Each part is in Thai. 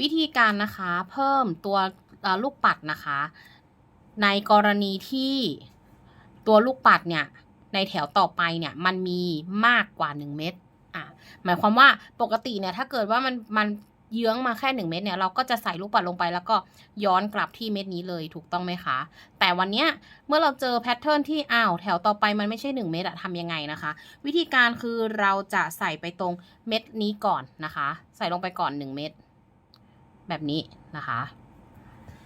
วิธีการนะคะเพิ่มตัวลูกปัดนะคะ ในกรณีที่ตัวลูกปัดเนี่ยในแถวต่อไปเนี่ยมันมีมากกว่า 1 เม็ดอะหมายความว่าปกติเนี่ยถ้าเกิดว่ามันมันเยื้องมาแค่ 1 เม็ดเนี่ยเราก็จะใส่ลูกปัดลงไปแล้วก็ย้อนกลับที่เม็ดนี้เลยถูกต้องไหมคะ แต่วันเนี้ยเมื่อเราเจอแพทเทิร์นที่อ้าวแถวต่อไปมันไม่ใช่ 1 เม็ดอะทำยังไงนะคะ วิธีการคือเราจะใส่ไปตรงเม็ดนี้ก่อนนะคะ ใส่ลงไปก่อน 1 เม็ด แบบนี้นะคะ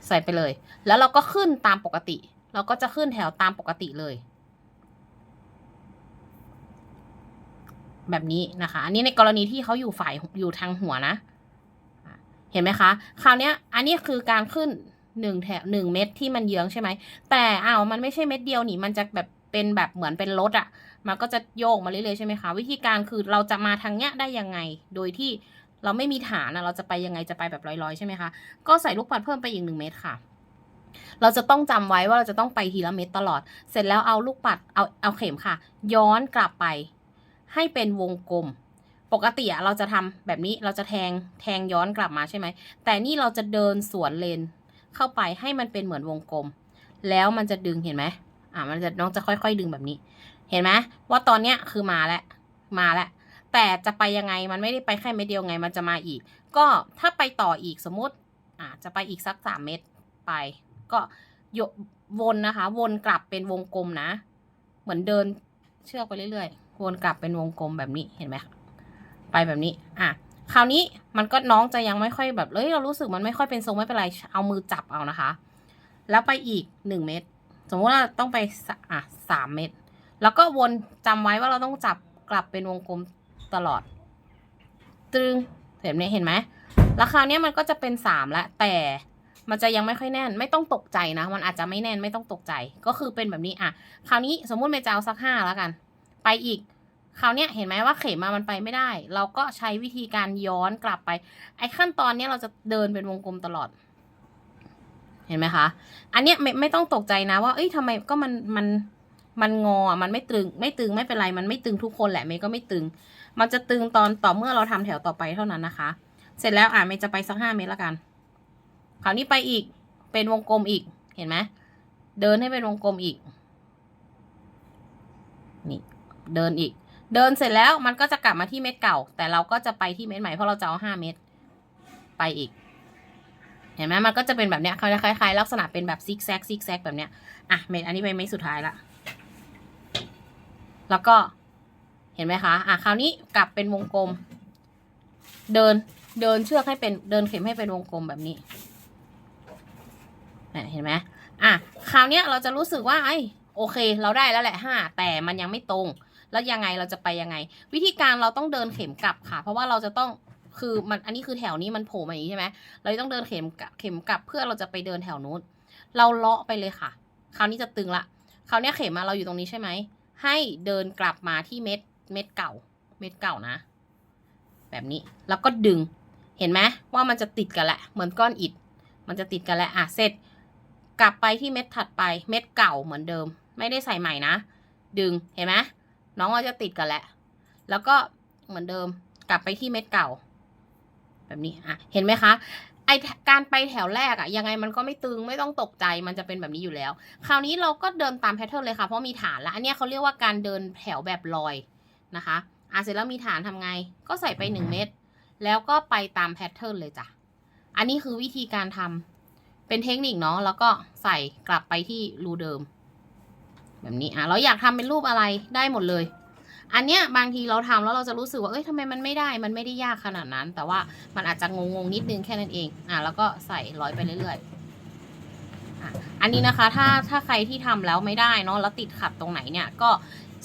ใส่ไปเลย แล้วเราก็ขึ้นตามปกติ เราก็จะขึ้นแถวตามปกติเลย แบบนี้นะคะ อันนี้ในกรณีที่เขาอยู่ฝ่ายอยู่ทางหัวนะ เห็นไหมคะ คราวนี้อันนี้คือการขึ้นหนึ่งแถวหนึ่งเม็ดที่มันเยื้องใช่ไหม แต่อ้าวมันไม่ใช่เม็ดเดียวนี่ มันจะแบบเป็นแบบเหมือนเป็นรถอะ่ะ มันก็จะโยกมาเรื่อยๆใช่ไหมคะ วิธีการคือเราจะมาทางเนี้ยได้ยังไง โดยที่ เราไม่มีฐานอะเราจะไปยังไงจะไปแบบลอยๆใช่ไหมคะ ก็ใส่ลูกปัดเพิ่มไปอีกหนึ่งเม็ดค่ะ เราจะต้องจำไว้ว่าเราจะต้องไปทีละเม็ดตลอด เสร็จแล้วเอาลูกปัดเอาเอาเข็มค่ะ ย้อนกลับไป ให้เป็นวงกลม ปกติเราจะทำแบบนี้เราจะแทงแทงย้อนกลับมาใช่ไหม แต่นี่เราจะเดินสวนเลนเข้าไปให้มันเป็นเหมือนวงกลม แล้วมันจะดึงเห็นไหมอ่ามันจะน้องจะค่อยๆดึงแบบนี้ เห็นไหมว่าตอนเนี้ยคือมาแล้วมาแล้ว แต่จะไปยังไงมันไม่ได้ไปแค่เม็ดเดียวไงมันจะมาอีก ก็ถ้าไปต่ออีกสมมติอ่าจะไปอีกสักสามเม็ดไป ก็โยวนนะคะ วนกลับเป็นวงกลมนะ เหมือนเดินเชือกไปเรื่อยๆ วนกลับเป็นวงกลมแบบนี้เห็นไหมไปแบบนี้อะคราวนี้มันก็น้องจะยังไม่ค่อยแบบเอ้ยเรารู้สึกมันไม่ค่อยเป็นทรงไม่เป็นไรเอามือจับเอานะคะ แล้วไปอีกหนึ่งเม็ดสมมติว่าต้องไปอะสามเม็ดแล้วก็วนจำไว้ว่าเราต้องจับกลับเป็นวงกลม ตลอด ตึงเห็นไหมเห็นไหมแล้วคราวนี้มันก็จะเป็นสามแล้วแต่มันจะยังไม่ค่อยแน่น ไม่ต้องตกใจนะ มันอาจจะไม่แน่นไม่ต้องตกใจ ก็คือเป็นแบบนี้อะ คราวนี้สมมุติเมจะเอาสักห้าแล้วกัน ไปอีก คราวนี้เห็นไหมว่าเข็มมามันไปไม่ได้ เราก็ใช้วิธีการย้อนกลับไป ไอ้ขั้นตอนเนี้ยเราจะเดินเป็นวงกลมตลอด เห็นไหมคะ อันเนี้ยไม่ไม่ต้องตกใจนะว่า เอ้ยทำไมก็มันมันมันงอ มันไม่ตึง ไม่ตึงไม่เป็นไร มันไม่ตึงทุกคนแหละเมย์ก็ไม่ตึง มันจะตึงตอนต่อเมื่อเราทำแถวต่อไปเท่านั้นนะคะ เสร็จแล้วอะเมย์จะไปสักห้าเมตรละกันคราวนี้ไปอีกเป็นวงกลมอีกเห็นไหมเดินให้เป็นวงกลมอีกนี่เดินอีก เดินเสร็จแล้วมันก็จะกลับมาที่เม็ดเก่า แต่เราก็จะไปที่เม็ดใหม่เพราะเราจะเอาห้าเม็ดไปอีก เห็นไหมมันก็จะเป็นแบบเนี้ยเขาจะคล้ายๆลักษณะเป็นแบบซิกแซกซิกแซกแบบเนี้ยอะเม็ดอันนี้เป็นเม็ดสุดท้ายละแล้วก็ เห็นไหมคะ อะคราวนี้กลับเป็นวงกลม เดินเดินเชือกให้เป็นเดินเข็มให้เป็นวงกลมแบบนี้เห็นไหมอะคราวนี้เราจะรู้สึกว่าไอ้โอเค เราได้แล้วแหละห้าแต่มันยังไม่ตรง แล้วยังไงเราจะไปยังไง วิธีการเราต้องเดินเข็มกลับค่ะ เพราะว่าเราจะต้องคือมันอันนี้คือแถวนี้มันโผล่มาอย่างนี้ใช่ไหมเราต้องเดินเข็มกลับเข็มกลับเพื่อเราจะไปเดินแถวนู้นเราเลาะไปเลยค่ะ คราวนี้จะตึงละคราวนี้เข็มมาเราอยู่ตรงนี้ใช่ไหมให้เดินกลับมาที่เม็ด เม็ดเก่า เม็ดเก่านะ แบบนี้แล้วก็ดึงเห็นไหมว่ามันจะติดกันแหละเหมือนก้อนอิฐมันจะติดกันแหละอะเสร็จ กลับไปที่เม็ดถัดไปเม็ดเก่าเหมือนเดิม ไม่ได้ใส่ใหม่นะ ดึงเห็นไหมน้องก็จะติดกันแหละ แล้วก็เหมือนเดิมกลับไปที่เม็ดเก่า แบบนี้อะเห็นไหมคะไอการไปแถวแรกอะยังไงมันก็ไม่ตึงไม่ต้องตกใจมันจะเป็นแบบนี้อยู่แล้ว คราวนี้เราก็เดินตามแพทเทิร์นเลยค่ะเพราะมีฐานแล้วอันนี้เขาเรียกว่าการเดินแถวแบบลอย นะคะอะเสร็จแล้วมีฐานทำไง ก็ใส่ไปหนึ่งเม็ด แล้วก็ไปตามแพทเทิร์นเลยจ้ะ อันนี้คือวิธีการทำเป็นเทคนิคเนาะ แล้วก็ใส่กลับไปที่รูเดิม แบบนี้อะเราอยากทำเป็นรูปอะไรได้หมดเลย อันเนี้ยบางทีเราทำแล้วเราจะรู้สึกว่า เอ้ยทำไมมันไม่ได้ มันไม่ได้ยากขนาดนั้น แต่ว่ามันอาจจะงงๆนิดนึงแค่นั้นเอง อะแล้วก็ใส่ร้อยไปเรื่อยๆ อะ อันนี้นะคะ ถ้าถ้าใครที่ทำแล้วไม่ได้เนาะ แล้วติดขัดตรงไหนเนี่ย ก็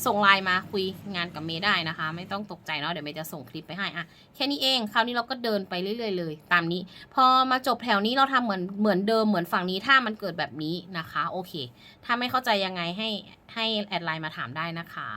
ส่งไลน์มาคุยงานกับเมย์ได้นะคะ ไม่ต้องตกใจเนาะเดี๋ยวเมย์จะส่งคลิปไปให้อะแค่นี้เองคราวนี้เราก็เดินไปเรื่อยๆเลย ตามนี้ พอมาจบแถวนี้เราทำเหมือนเหมือนเดิมเหมือนฝั่งนี้ถ้ามันเกิดแบบนี้นะคะ โอเค ถ้าไม่เข้าใจยังไงให้ให้แอดไลน์มาถามได้นะคะ